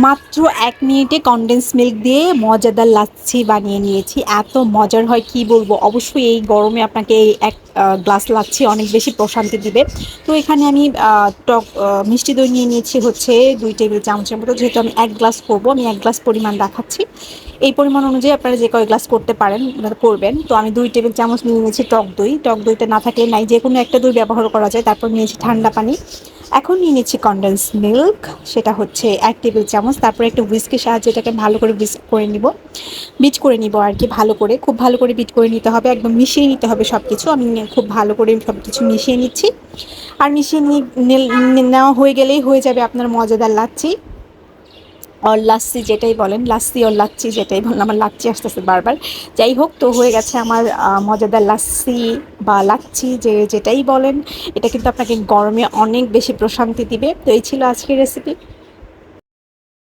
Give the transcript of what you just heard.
মাত্র এক মিনিটে কনডেন্স মিল্ক দিয়ে মজাদার লাচ্ছি বানিয়ে নিয়েছি। এত মজার হয়, কি বলব? অবশ্যই এই গরমে আপনাকে এই এক গ্লাস লাচ্ছি অনেক বেশি প্রশান্তি দিবে। তো এখানে আমি টক মিষ্টি দই নিয়ে নিয়েছি হচ্ছে দুই টেবিল চামচের মতো। যেহেতু আমি এক গ্লাস করব, আমি এক গ্লাস পরিমাণ দেখাচ্ছি। এই পরিমাণ অনুযায়ী আপনারা যে কয় গ্লাস করতে পারেন করবেন। তো আমি দুই টেবিল চামচ নিয়ে নিয়েছি টক দই। টক দইটা না থাকলে নাই যে কোনো একটা দই ব্যবহার করা যায়, তারপর নিয়েছি ঠান্ডা পানি। এখন নিয়ে নিচ্ছি কন্ডেন্স মিল্ক সেটা হচ্ছে এক টেবিল চামচ, তারপরে একটু হুইস্কের সাহায্যে এটাকে ভালো করে বিচ করে নিব। বিট করে নিব আর কি, ভালো করে, খুব ভালো করে বিট করে নিতে হবে, একদম মিশিয়ে নিতে হবে সব কিছু আমি খুব ভালো করে সব কিছু মিশিয়ে নিচ্ছি। আর মিশিয়ে নিয়ে নেওয়া হয়ে গেলেই হয়ে যাবে আপনার মজাদার লাচ্ছি। অর লাচ্ছি যেটাই বলেন, লাচ্ছি অর লাচ্ছি যেটাই বলেন, আমার লাচ্ছি আসতেছে বারবার। যাই হোক, তো হয়ে গেছে আমার মজাদার লাচ্ছি বা লাচ্ছি যে যেটাই বলেন, এটা কিন্তু আপনাকে গরমে অনেক বেশি প্রশান্তি দিবে। তো এই ছিল আজকের রেসিপি